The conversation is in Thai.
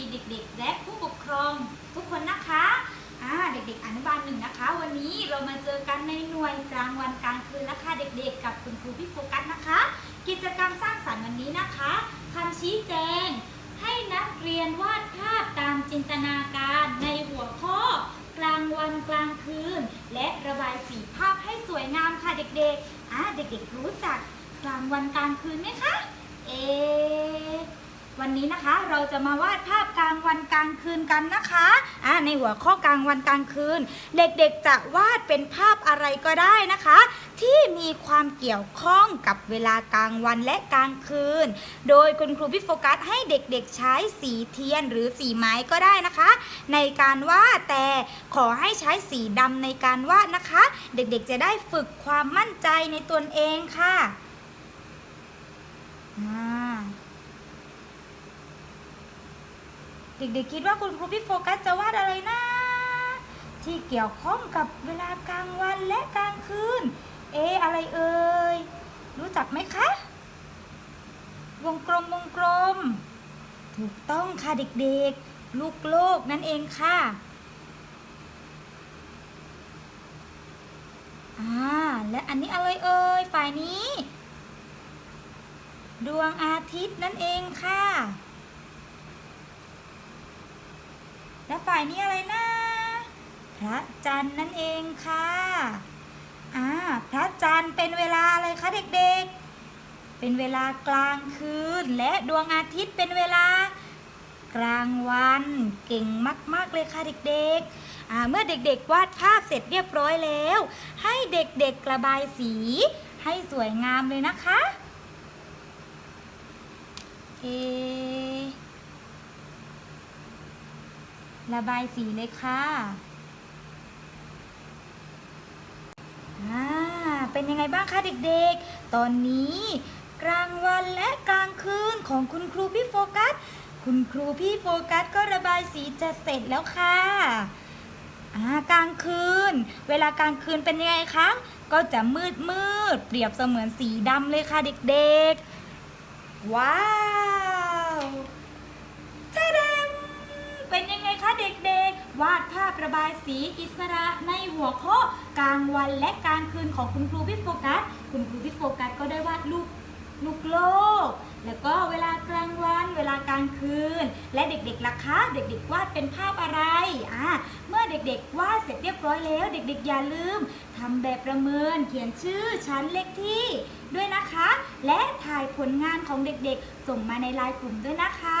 ดีเด็กๆ และผู้ปกครองทุกคนนะคะอ่าเด็กๆ อนุบาลหนึ่งนะคะ วันนี้เรามาเจอกันในหน่วยกลางวันกลางคืนนะคะเด็กๆ กับคุณครูพี่โฟกัสนะคะ กิจกรรมสร้างสรรค์วันนี้นะคะคำชี้แจง ให้นักเรียนวาดภาพตามจินตนาการในหัวข้อ กลางวันกลางคืน และระบายสีภาพให้สวยงามค่ะเด็กๆอ่าเด็กๆ รู้จักกลางวันกลางคืนไหมคะเอะ วันนี้นะคะเราจะมาวาดภาพกลางวันกลางคืนกันนะคะอ่าในหัวข้อกลางวันกลางคืน เด็กๆจะวาดเป็นภาพอะไรก็ได้นะคะ ที่มีความเกี่ยวข้องกับเวลากลางวันและกลางคืน โดยคุณครูพี่โฟกัสให้เด็กๆใช้สีเทียนหรือสีไม้ก็ได้นะคะ ในการวาดแต่ขอให้ใช้สีดำในการวาดนะคะ เด็กๆจะได้ฝึกความมั่นใจในตนเองค่ะอ่า เด็กๆคิดว่าคุณครูพี่โฟกัสจะวาดอะไรนะ ที่เกี่ยวข้องกับเวลากลางวันและกลางคืน เออะไรเอ่ยรู้จักไหมคะ วงกลมวงกลม ถูกต้องค่ะเด็กๆ ลูกโลกนั่นเองค่ะอ่าและอันนี้อะไรเอ่ยฝ่ายนี้ ดวงอาทิตย์นั่นเองค่ะ และฝ่ายนี้อะไรนะพระจันทร์นั่นเองค่ะอ่าพระจันทร์เป็นเวลาอะไรคะเด็กๆ เป็นเวลากลางคืน และดวงอาทิตย์เป็นเวลากลางวันเก่งมาก ๆ เลยค่ะเด็กๆอ่าเมื่อเด็กๆ วาดภาพเสร็จเรียบร้อยแล้ว ให้เด็กๆระบายสี ให้สวยงามเลยนะคะ เอ ระบายสีเลยค่ะอ่าเป็นยังไงบ้างคะเด็กๆ ตอนนี้กลางวันและกลางคืนของคุณครูพี่โฟกัส คุณครูพี่โฟกัสก็ระบายสีจะเสร็จแล้วค่ะอ่ากลางคืน เวลากลางคืนเป็นยังไงคะ ก็จะมืดมืดๆเปรียบเสมือนสีดำเลยค่ะเด็กๆ ว้าว เป็นยังไงคะเด็กๆ วาดภาพระบายสีอิสระในหัวข้อกลางวันและกลางคืนของคุณครูพี่โฟกัส คุณครูพี่โฟกัสก็ได้วาดรูปลูกโลก แล้วก็เวลากลางวัน เวลากลางคืน และเด็กๆล่ะคะ เด็กๆ วาดเป็นภาพอะไร อ่า เมื่อเด็กๆ วาดเสร็จเรียบร้อยแล้ว เด็กๆ อย่าลืมทำแบบประเมิน เขียนชื่อ ชั้น เลขที่ ด้วยนะคะ และถ่ายผลงานของเด็กๆ ส่งมาในไลน์กลุ่มด้วยนะคะ